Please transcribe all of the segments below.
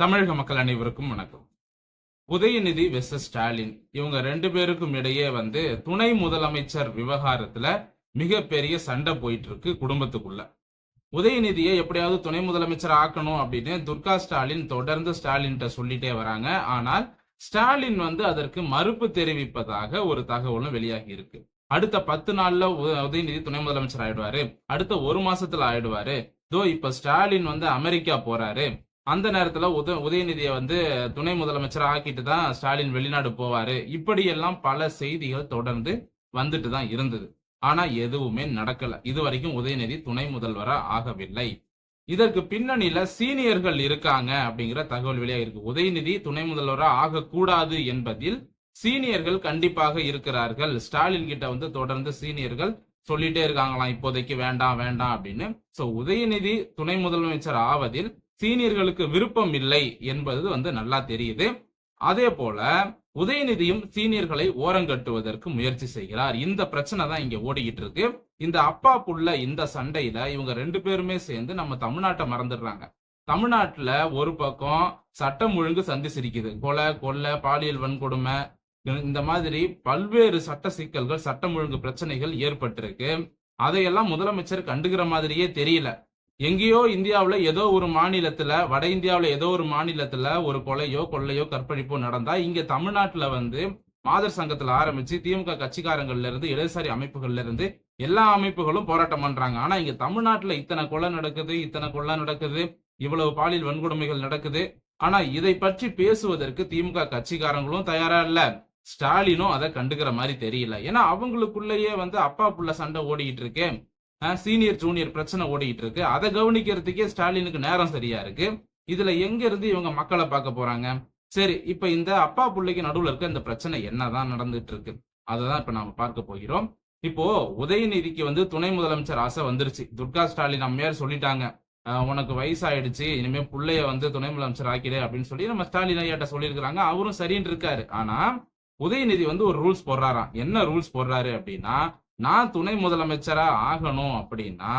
தமிழக மக்கள் அனைவருக்கும் வணக்கம். உதயநிதி வெர்சஸ் ஸ்டாலின் இவங்க ரெண்டு பேருக்கும் இடையே வந்து துணை முதலமைச்சர் விவகாரத்துல மிகப்பெரிய சண்டை போயிட்டு இருக்கு குடும்பத்துக்குள்ள. உதயநிதியை எப்படியாவது துணை முதலமைச்சர் ஆக்கணும் அப்படின்னு துர்கா ஸ்டாலின் தொடர்ந்து ஸ்டாலின்கிட்ட சொல்லிட்டே வராங்க. ஆனால் ஸ்டாலின் வந்து அதற்கு மறுப்பு தெரிவிப்பதாக ஒரு தகவலும் வெளியாகி இருக்கு. அடுத்த பத்து நாள்ல உதயநிதி துணை முதலமைச்சர் ஆயிடுவாரு. அடுத்த ஒரு மாசத்துல ஆயிடுவாரு. தோ இப்ப ஸ்டாலின் வந்து அமெரிக்கா போறாரு. அந்த நேரத்துல உத உதயநிதியை வந்து துணை முதலமைச்சர் ஆக்கிட்டு தான் ஸ்டாலின் வெளிநாடு போவாரு. இப்படியெல்லாம் பல செய்திகள் தொடர்ந்து வந்துட்டு தான் இருந்தது. ஆனா எதுவுமே நடக்கல. இதுவரைக்கும் உதயநிதி துணை முதல்வரா ஆகவில்லை. இதற்கு பின்னணியில சீனியர்கள் இருக்காங்க அப்படிங்கிற தகவல் வெளியாகிருக்கு உதயநிதி துணை முதல்வரா ஆகக்கூடாது என்பதில் சீனியர்கள் கண்டிப்பாக இருக்கிறார்கள். ஸ்டாலின் கிட்ட வந்து தொடர்ந்து சீனியர்கள் சொல்லிட்டே இருக்காங்களாம். இப்போதைக்கு வேண்டாம் வேண்டாம் அப்படின்னு. சோ உதயநிதி துணை முதலமைச்சர் ஆவதில் சீனியர்களுக்கு விருப்பம் இல்லை என்பது வந்து நல்லா தெரியுது. அதே போல உதயநிதியும் சீனியர்களை ஓரங்கட்டுவதற்கு முயற்சி செய்கிறார். இந்த பிரச்சனை தான் இங்க ஓடிக்கிட்டு இருக்கு. இந்த அப்பா புள்ள இந்த சண்டையில இவங்க ரெண்டு பேருமே சேர்ந்து நம்ம தமிழ்நாட்டை மறந்துடுறாங்க. தமிழ்நாட்டுல ஒரு பக்கம் சட்டம் ஒழுங்கு சந்தி சிரிக்குது. கொலை கொள்ளை பாலியல் வன்கொடுமை இந்த மாதிரி பல்வேறு சட்ட சிக்கல்கள் சட்டம் ஒழுங்கு பிரச்சனைகள் ஏற்பட்டிருக்கு. அதையெல்லாம் முதலமைச்சர் கண்டுகிற மாதிரியே தெரியல. எங்கேயோ இந்தியாவில் ஏதோ ஒரு மாநிலத்தில் வட இந்தியாவில் ஏதோ ஒரு மாநிலத்தில் ஒரு கொலையோ கொள்ளையோ கற்பழிப்போ நடந்தால் இங்கே தமிழ்நாட்டில் வந்து மாதர் சங்கத்தில் ஆரம்பித்து திமுக கட்சிக்காரங்கள்ல இருந்து இடதுசாரி அமைப்புகள்ல இருந்து எல்லா அமைப்புகளும் போராட்டம் பண்ணுறாங்க ஆனால் இங்கே தமிழ்நாட்டில் இத்தனை கொலை நடக்குது இத்தனை கொள்ளை நடக்குது இவ்வளவு பாலியல் வன்கொடுமைகள் நடக்குது. ஆனால் இதை பற்றி பேசுவதற்கு திமுக கட்சிக்காரங்களும் தயாரா இல்லை. ஸ்டாலினும் அதை கண்டுக்கிற மாதிரி தெரியல. ஏன்னா அவங்களுக்குள்ளேயே வந்து அப்பா புள்ள சண்டை ஓடிக்கிட்டு இருக்கேன் சீனியர் ஜூனியர் பிரச்சனை ஓடிக்கிட்டு இருக்கு அதை கவனிக்கிறதுக்கே ஸ்டாலினுக்கு நேரம் சரியா இருக்கு. இதுல எங்க இருந்து இவங்க மக்களை பார்க்க போறாங்க? சரி இப்ப இந்த அப்பா பிள்ளைக்கு நடுவில் இருக்க இந்த பிரச்சனை என்னதான் நடந்துட்டு இருக்கு அததான் இப்ப நாம பார்க்க போகிறோம். இப்போ உதயநிதிக்கு வந்து துணை முதலமைச்சர் ஆசை வந்துருச்சு. துர்கா ஸ்டாலின் அம்மையார் சொல்லிட்டாங்க. உனக்கு வயசாயிடுச்சு இனிமே பிள்ளைய வந்து துணை முதலமைச்சர் ஆக்கிடு அப்படின்னு சொல்லி நம்ம ஸ்டாலின் ஐயாட்ட சொல்லியிருக்கிறாங்க. அவரும் சரின்னு இருக்காரு. ஆனா உதயநிதி வந்து ஒரு ரூல்ஸ் போடுறாராம். என்ன ரூல்ஸ் போடுறாரு அப்படின்னா நான் துணை முதலமைச்சரா ஆகணும் அப்படின்னா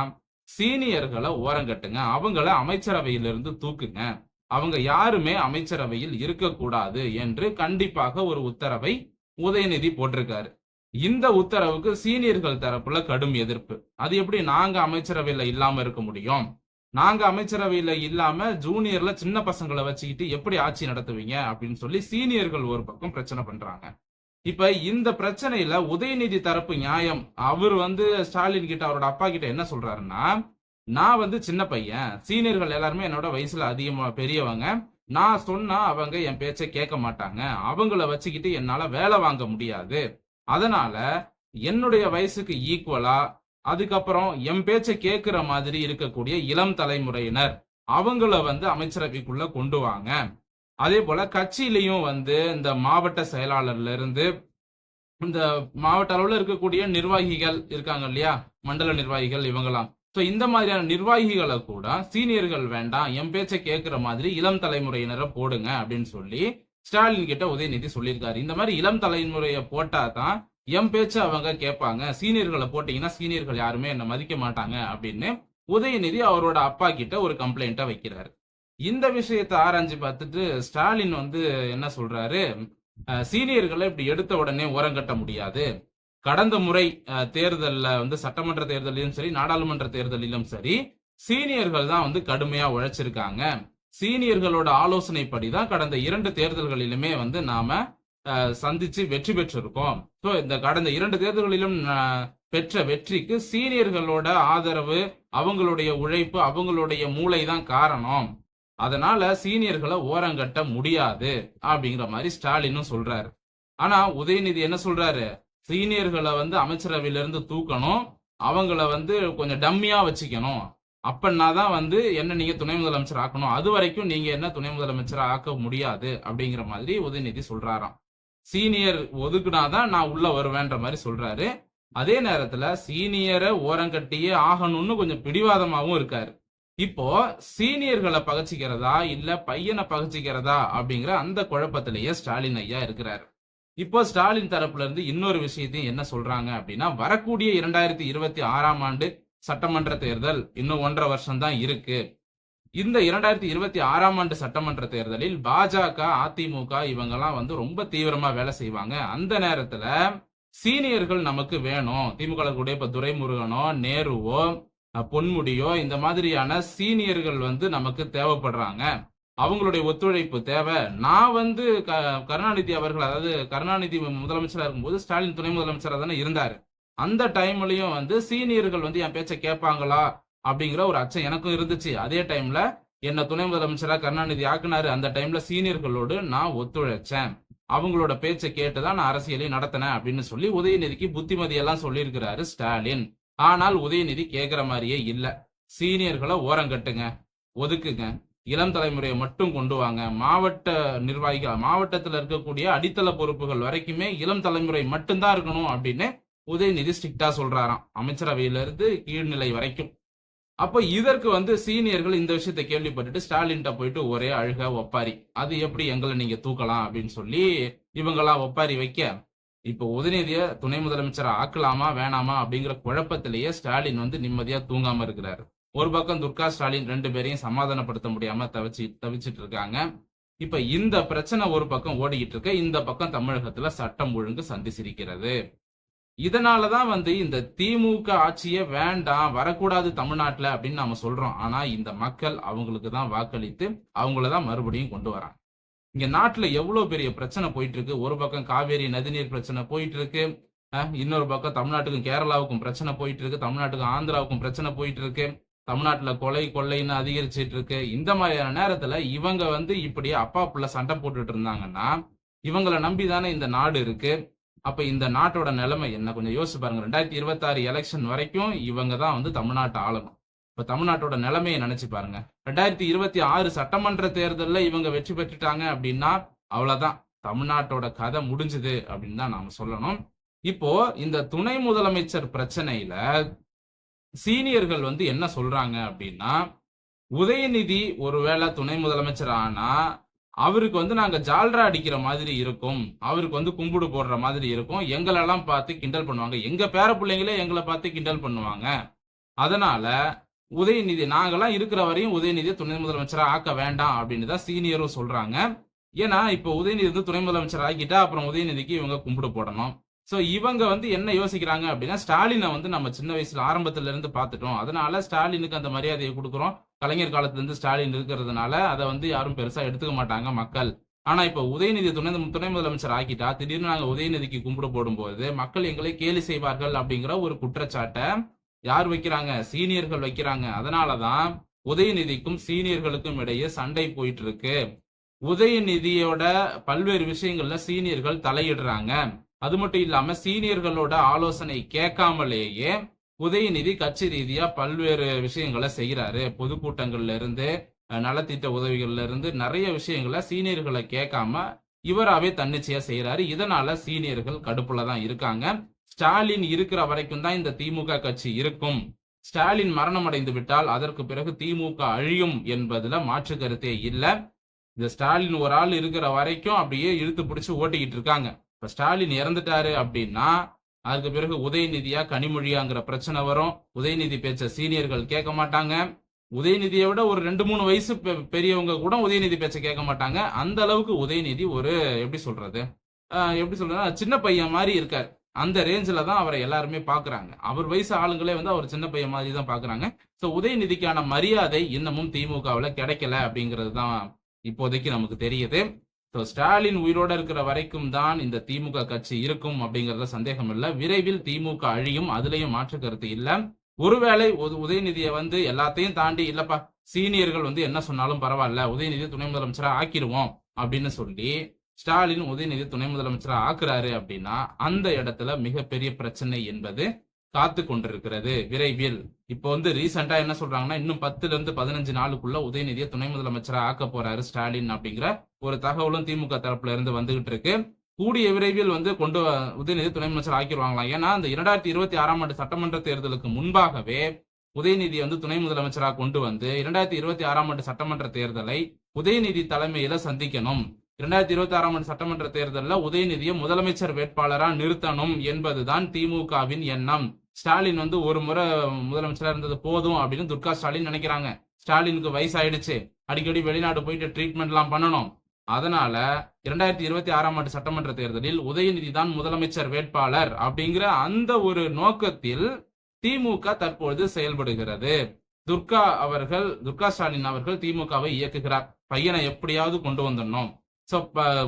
சீனியர்களை ஓரங்கட்டுங்க. அவங்கள அமைச்சரவையிலிருந்து தூக்குங்க. அவங்க யாருமே அமைச்சரவையில் இருக்கக்கூடாது என்று கண்டிப்பாக ஒரு உத்தரவை உதயநிதி போட்டிருக்காரு. இந்த உத்தரவுக்கு சீனியர்கள் தரப்புல கடும் எதிர்ப்பு. அது எப்படி நாங்க அமைச்சரவையில இல்லாம இருக்க முடியும்? நாங்க அமைச்சரவையில இல்லாம ஜூனியர்ல சின்ன பசங்களை வச்சுக்கிட்டு எப்படி ஆட்சி நடத்துவீங்க அப்படின்னு சொல்லி சீனியர்கள் ஒரு பக்கம் பிரச்சனை பண்றாங்க. இப்ப இந்த பிரச்சனையில உதயநிதி தரப்பு நியாயம். அவர் வந்து ஸ்டாலின் கிட்ட அவரோட அப்பா கிட்ட என்ன சொல்றாருன்னா நான் வந்து சின்ன பையன். சீனியர்கள் எல்லாருமே என்னோட வயசுல அதிகமா பெரியவங்க. நான் சொன்னா அவங்க என் பேச்சை கேட்க மாட்டாங்க. அவங்கள வச்சுக்கிட்டு என்னால வேலை வாங்க முடியாது. அதனால என்னுடைய வயசுக்கு ஈக்குவலா அதுக்கப்புறம் என் பேச்சை கேட்கிற மாதிரி இருக்கக்கூடிய இளம் தலைமுறையினர் அவங்கள வந்து அமைச்சரவைக்குள்ள கொண்டு வாங்க. அதே போல கட்சியிலையும் வந்து இந்த மாவட்ட செயலாளர்ல இருந்து இந்த மாவட்ட அளவுல இருக்கக்கூடிய நிர்வாகிகள் இருக்காங்க இல்லையா? மண்டல நிர்வாகிகள் இவங்களாம் ஸோ இந்த மாதிரியான நிர்வாகிகளை கூட சீனியர்கள் வேண்டாம் என் பேச்சை கேட்கிற மாதிரி இளம் தலைமுறையினரை போடுங்க அப்படின்னு சொல்லி ஸ்டாலின் கிட்ட உதயநிதி சொல்லியிருக்காரு. இந்த மாதிரி இளம் தலைமுறையை போட்டா தான் என் பேச்சை அவங்க கேட்பாங்க. சீனியர்களை போட்டீங்கன்னா சீனியர்கள் யாருமே என்னை மதிக்க மாட்டாங்க அப்படின்னு உதயநிதி அவரோட அப்பா கிட்ட ஒரு கம்ப்ளைண்ட்டை வைக்கிறாரு. இந்த விஷயத்தை ஆராய்ஞ்சு பார்த்துட்டு ஸ்டாலின் வந்து என்ன சொல்றாரு? சீனியர்களை இப்படி எடுத்த உடனே ஓரங்கட்ட முடியாது. கடந்த முறை தேர்தலில் வந்து சட்டமன்ற தேர்தலிலும் சரி நாடாளுமன்ற தேர்தலிலும் சரி சீனியர்கள் தான் வந்து கடுமையா உழைச்சிருக்காங்க. சீனியர்களோட ஆலோசனைப்படி தான் கடந்த இரண்டு தேர்தல்களிலுமே வந்து நாம சந்திச்சு வெற்றி பெற்றிருக்கோம். ஸோ இந்த கடந்த இரண்டு தேர்தல்களிலும் பெற்ற வெற்றிக்கு சீனியர்களோட ஆதரவு அவங்களுடைய உழைப்பு அவங்களுடைய மூளை தான் காரணம். அதனால சீனியர்களை ஓரங்கட்ட முடியாது அப்படிங்கிற மாதிரி ஸ்டாலினும் சொல்றாரு. ஆனா உதயநிதி என்ன சொல்றாரு? சீனியர்களை வந்து அமைச்சரவையிலிருந்து தூக்கணும் அவங்கள வந்து கொஞ்சம் டம்மியா வச்சுக்கணும். அப்பன்னா தான் வந்து என்ன நீங்க துணை முதலமைச்சர் ஆக்கணும்? அது வரைக்கும் நீங்க என்ன துணை முதலமைச்சர் ஆக்க முடியாது அப்படிங்கிற மாதிரி உதயநிதி சொல்றாராம். சீனியர் ஒதுக்குனாதான் நான் உள்ள வருவேன்ற மாதிரி சொல்றாரு. அதே நேரத்துல சீனியரை ஓரங்கட்டியே ஆகணும்னு கொஞ்சம் பிடிவாதமாகவும் இருக்காரு. இப்போ சீனியர்களை பகச்சிக்கிறதா இல்ல பையனை பகச்சிக்கிறதா அப்படிங்கிற அந்த குழப்பத்திலேயே ஸ்டாலின் ஐயா இருக்கிறாரு. இப்போ ஸ்டாலின் தரப்புல இருந்து இன்னொரு விஷயத்தையும் என்ன சொல்றாங்க அப்படின்னா வரக்கூடிய இரண்டாயிரத்தி இருபத்தி ஆறாம் ஆண்டு சட்டமன்ற தேர்தல் இன்னும் ஒன்றரை வருஷம் தான் இருக்கு. இந்த இரண்டாயிரத்தி இருபத்தி ஆறாம் ஆண்டு சட்டமன்ற தேர்தலில் பாஜக அதிமுக இவங்கெல்லாம் வந்து ரொம்ப தீவிரமா வேலை செய்வாங்க. அந்த நேரத்துல சீனியர்கள் நமக்கு வேணும். திமுக கூட இப்ப துரைமுருகனோ நேருவோ பொன்முடியோ இந்த மாதிரியான சீனியர்கள் வந்து நமக்கு தேவைப்படுறாங்க. அவங்களுடைய ஒத்துழைப்பு தேவை. நான் வந்து க- கருணாநிதி அவர்கள் அதாவது கருணாநிதி முதலமைச்சராக இருக்கும்போது ஸ்டாலின் துணை முதலமைச்சராக தானே இருந்தார். அந்த டைம்லையும் வந்து சீனியர்கள் வந்து என் பேச்சை கேட்பாங்களா? அப்படிங்கிற ஒரு அச்சம் எனக்கும் இருந்துச்சு. அதே டைம்ல என்ன துணை முதலமைச்சராக கருணாநிதி ஆக்குனாரு. அந்த டைம்ல சீனியர்களோடு நான் ஒத்துழைச்சேன். அவங்களோட பேச்சை கேட்டுதான் நான் அரசியலை நடத்தினேன் அப்படின்னு சொல்லி உதயநிதிக்கு புத்திமதியெல்லாம் சொல்லியிருக்கிறாரு ஸ்டாலின். ஆனால் உதயநிதி கேட்குற மாதிரியே இல்லை. சீனியர்களை ஓரங்கட்டுங்க ஒதுக்குங்க. இளம் தலைமுறையை மட்டும் கொண்டு வாங்க. மாவட்ட நிர்வாகிகள் மாவட்டத்தில் இருக்கக்கூடிய அடித்தள பொறுப்புகள் வரைக்குமே இளம் தலைமுறை மட்டும்தான் இருக்கணும் அப்படின்னு உதயநிதி ஸ்ட்ரிக்டா சொல்றாராம். அமைச்சரவையிலிருந்து கீழ்நிலை வரைக்கும். அப்போ இதற்கு வந்து சீனியர்கள் இந்த விஷயத்தை கேள்விப்பட்டுட்டு ஸ்டாலின்ட்ட போயிட்டு ஒரே அழுக ஒப்பாரி. அது எப்படி எங்களை நீங்க தூக்கலாம் அப்படின்னு சொல்லி இவங்கெல்லாம் ஒப்பாரி வைக்க இப்ப உதயநிதிய துணை முதலமைச்சரை ஆக்கலாமா வேணாமா அப்படிங்கிற குழப்பத்திலேயே ஸ்டாலின் வந்து நிம்மதியா தூங்காம இருக்கிறாரு. ஒரு பக்கம் துர்கா ஸ்டாலின் ரெண்டு பேரையும் சமாதானப்படுத்த முடியாம தவிச்சு தவிச்சிட்டு இருக்காங்க. இப்ப இந்த பிரச்சனை ஒரு பக்கம் ஓடிக்கிட்டு இருக்க இந்த பக்கம் தமிழகத்துல சட்டம் ஒழுங்கு சந்தி சிரிக்கிறது இதனாலதான் வந்து இந்த திமுக ஆட்சியே வேண்டாம் வரக்கூடாது தமிழ்நாட்டுல அப்படின்னு நாம சொல்றோம். ஆனா இந்த மக்கள் அவங்களுக்கு தான் வாக்களித்து அவங்கள தான் மறுபடியும் கொண்டு வராங்க. இங்க நாட்டுல எவ்வளவு பெரிய பிரச்சனை போயிட்டு இருக்கு ஒரு பக்கம் காவேரி நதிநீர் பிரச்சனை போயிட்டு இருக்கு இன்னொரு பக்கம் தமிழ்நாட்டுக்கும் கேரளாவுக்கும் பிரச்சனை போயிட்டு இருக்கு தமிழ்நாட்டுக்கும் ஆந்திராவுக்கும் பிரச்சனை போயிட்டு இருக்கு தமிழ்நாட்டுல கொலை கொள்ளைன்னு அதிகரிச்சிட்டு இருக்கு இந்த மாதிரியான நேரத்துல இவங்க வந்து இப்படி அப்பா புள்ள சண்டை போட்டுட்டு இருந்தாங்கன்னா இவங்களை நம்பி தானே இந்த நாடு இருக்கு. அப்ப இந்த நாட்டோட நிலைமை என்ன? கொஞ்சம் யோசிச்சு பாருங்க. ரெண்டாயிரத்தி இருபத்தாறு எலெக்ஷன் வரைக்கும் இவங்க தான் வந்து தமிழ்நாட்டை ஆளணும். இப்ப தமிழ்நாட்டோட நிலைமையை நினைச்சு பாருங்க. ரெண்டாயிரத்தி இருபத்தி ஆறு சட்டமன்ற தேர்தலில் இவங்க வெற்றி பெற்றுட்டாங்க அப்படின்னா அவ்வளவுதான். தமிழ்நாட்டோட கதை முடிஞ்சுது அப்படின்னு தான் நாம சொல்லணும். இப்போ இந்த துணை முதலமைச்சர் பிரச்சனையில சீனியர்கள் வந்து என்ன சொல்றாங்க அப்படின்னா உதயநிதி ஒருவேளை துணை முதலமைச்சர் ஆனா அவருக்கு வந்து நாங்க ஜால்ரா அடிக்கிற மாதிரி இருக்கும். அவருக்கு வந்து கும்பிடு போடுற மாதிரி இருக்கும். எங்களெல்லாம் பார்த்து கிண்டல் பண்ணுவாங்க. எங்க பேர பிள்ளைங்களே எங்களை பார்த்து கிண்டல் பண்ணுவாங்க. அதனால உதயநிதி நாங்கெல்லாம் இருக்கிற வரையும் உதயநிதியை துணை முதலமைச்சராக ஆக்க வேண்டாம் அப்படின்னு தான் சீனியரும் சொல்றாங்க. ஏன்னா இப்போ உதயநிதி வந்து துணை முதலமைச்சர் ஆக்கிட்டா அப்புறம் உதயநிதிக்கு இவங்க கும்பிடு போடணும். சோ இவங்க வந்து என்ன யோசிக்கிறாங்க அப்படின்னா ஸ்டாலினை வந்து நம்ம சின்ன வயசுல ஆரம்பத்துல இருந்து பார்த்துட்டோம். அதனால ஸ்டாலினுக்கு அந்த மரியாதையை கொடுக்குறோம். கலைஞர் காலத்துல இருந்து ஸ்டாலின் இருக்கிறதுனால அதை வந்து யாரும் பெருசா எடுத்துக்க மாட்டாங்க மக்கள். ஆனா இப்ப உதயநிதி துணை துணை முதலமைச்சர் ஆக்கிட்டா திடீர்னு நாங்க உதயநிதிக்கு கும்பிடு போடும்போது மக்கள் எங்களை கேலி செய்வார்கள் அப்படிங்கிற ஒரு குற்றச்சாட்டை யார் வைக்கிறாங்க? சீனியர்கள் வைக்கிறாங்க. அதனாலதான் உதயநிதிக்கும் சீனியர்களுக்கும் இடையே சண்டை போயிட்டு இருக்கு உதயநிதியோட பல்வேறு விஷயங்கள்ல சீனியர்கள் தலையிடுறாங்க. அது மட்டும் இல்லாம சீனியர்களோட ஆலோசனை கேட்காமலேயே உதயநிதி கட்சி ரீதியா பல்வேறு விஷயங்களை செய்யறாரு பொதுக்கூட்டங்கள்ல இருந்து நலத்திட்ட உதவிகள்ல இருந்து நிறைய விஷயங்களை சீனியர்களை கேட்காம இவராவே தன்னிச்சையா செய்யறாரு இதனால சீனியர்கள் கடுப்புல தான் இருக்காங்க. ஸ்டாலின் இருக்கிற வரைக்கும் தான் இந்த திமுக கட்சி இருக்கும். ஸ்டாலின் மரணம் அடைந்து விட்டால் அதற்கு பிறகு திமுக அழியும் என்பதுல மாற்று கருத்தே இல்லை. இந்த ஸ்டாலின் ஒரு ஆள் இருக்கிற வரைக்கும் அப்படியே இழுத்து பிடிச்சு ஓட்டிக்கிட்டு இருக்காங்க. இப்ப ஸ்டாலின் இறந்துட்டாரு அப்படின்னா அதுக்கு பிறகு உதயநிதியா கனிமொழியாங்கிற பிரச்சனை வரும். உதயநிதி பேச்ச சீனியர்கள் கேட்க மாட்டாங்க. உதயநிதியை விட ஒரு ரெண்டு மூணு வயசு பெரியவங்க கூட உதயநிதி பேச்ச கேட்க மாட்டாங்க. அந்த அளவுக்கு உதயநிதி ஒரு எப்படி சொல்றது? எப்படி சொல்றது சின்ன பையன் மாதிரி இருக்காரு. அந்த ரேஞ்சில் தான் அவரை எல்லாருமே பார்க்குறாங்க அவர் வயசு ஆளுங்களே வந்து அவர் சின்ன பையன் மாதிரி தான் பார்க்குறாங்க ஸோ உதயநிதிக்கான மரியாதை இன்னமும் திமுகவில் கிடைக்கல அப்படிங்கிறது தான் இப்போதைக்கு நமக்கு தெரியுது. ஸோ ஸ்டாலின் உயிரோடு இருக்கிற வரைக்கும் தான் இந்த திமுக கட்சி இருக்கும் அப்படிங்கிறதுல சந்தேகம் இல்லை. விரைவில் திமுக அழியும் அதுலேயும் மாற்று கருத்து இல்லை. ஒருவேளை உத- உதயநிதியை வந்து எல்லாத்தையும் தாண்டி இல்லப்பா சீனியர்கள் வந்து என்ன சொன்னாலும் பரவாயில்ல உதயநிதி துணை முதலமைச்சராக ஆக்கிடுவோம் அப்படின்னு சொல்லி ஸ்டாலின் உதயநிதி துணை முதலமைச்சரா ஆக்குறாரு அப்படின்னா அந்த இடத்துல மிகப்பெரிய பிரச்சனை என்பது காத்து கொண்டிருக்கிறது. விரைவில். இப்போ வந்து ரீசெண்டா என்ன சொல்றாங்கன்னா இன்னும் பத்துல இருந்து பதினஞ்சு நாளுக்குள்ள உதயநிதியை துணை முதலமைச்சரா ஆக்க போறாரு ஸ்டாலின் அப்படிங்கிற ஒரு தகவலும் திமுக தரப்புல இருந்து வந்துகிட்டு இருக்கு. கூடிய விரைவில் வந்து கொண்டு வ- உதயநிதி துணை அமைச்சர் ஆக்கிடுவாங்களாம் ஏன்னா இந்த இரண்டாயிரத்தி இருபத்தி ஆறாம் ஆண்டு சட்டமன்ற தேர்தலுக்கு முன்பாகவே உதயநிதி வந்து துணை முதலமைச்சராக கொண்டு வந்து இரண்டாயிரத்தி இருபத்தி ஆறாம் ஆண்டு சட்டமன்ற தேர்தலை உதயநிதி தலைமையில சந்திக்கணும். இரண்டாயிரத்தி இருபத்தி ஆறாம் ஆண்டு சட்டமன்ற தேர்தலில் உதயநிதியை முதலமைச்சர் வேட்பாளராக நிறுத்தணும் என்பதுதான் திமுகவின் எண்ணம். ஸ்டாலின் வந்து ஒரு முறை முதலமைச்சராக இருந்தது போதும் அப்படின்னு துர்கா ஸ்டாலின் நினைக்கிறாங்க. ஸ்டாலினுக்கு வயசாயிடுச்சு. அடிக்கடி வெளிநாடு போயிட்டு ட்ரீட்மெண்ட்லாம் பண்ணணும். அதனால இரண்டாயிரத்தி இருபத்தி ஆறாம் ஆண்டு சட்டமன்ற தேர்தலில் உதயநிதி தான் முதலமைச்சர் வேட்பாளர் அப்படிங்கிற அந்த ஒரு நோக்கத்தில் திமுக தற்பொழுது செயல்படுகிறது. துர்கா அவர்கள் துர்கா ஸ்டாலின் அவர்கள் திமுகவை இயக்குகிறார். பையனை எப்படியாவது கொண்டு வந்துடணும். சோ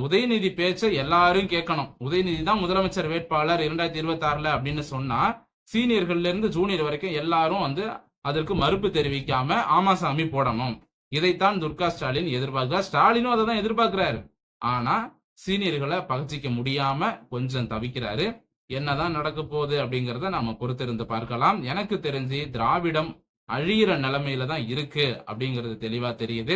உதயநிதி பேச்சை எல்லாரும் கேட்கணும். உதயநிதி தான் முதலமைச்சர் வேட்பாளர் இரண்டாயிரத்தி இருபத்தி ஆறுல அப்படின்னு சொன்னா சீனியர்கள்ல இருந்து ஜூனியர் வரைக்கும் எல்லாரும் வந்து அதற்கு மறுப்பு தெரிவிக்காம ஆமாசாமி போடணும். இதைத்தான் துர்கா ஸ்டாலின் எதிர்பார்க்கிறார் ஸ்டாலினும் அதை தான் எதிர்பார்க்கிறாரு. ஆனா சீனியர்களை பகச்சிக்க முடியாம கொஞ்சம் தவிக்கிறாரு. என்னதான் நடக்க போகுது அப்படிங்கிறத நாம பொறுத்திருந்து பார்க்கலாம். எனக்கு தெரிஞ்சு திராவிடம் அழியிற நிலைமையில தான் இருக்கு அப்படிங்கிறது தெளிவா தெரியுது.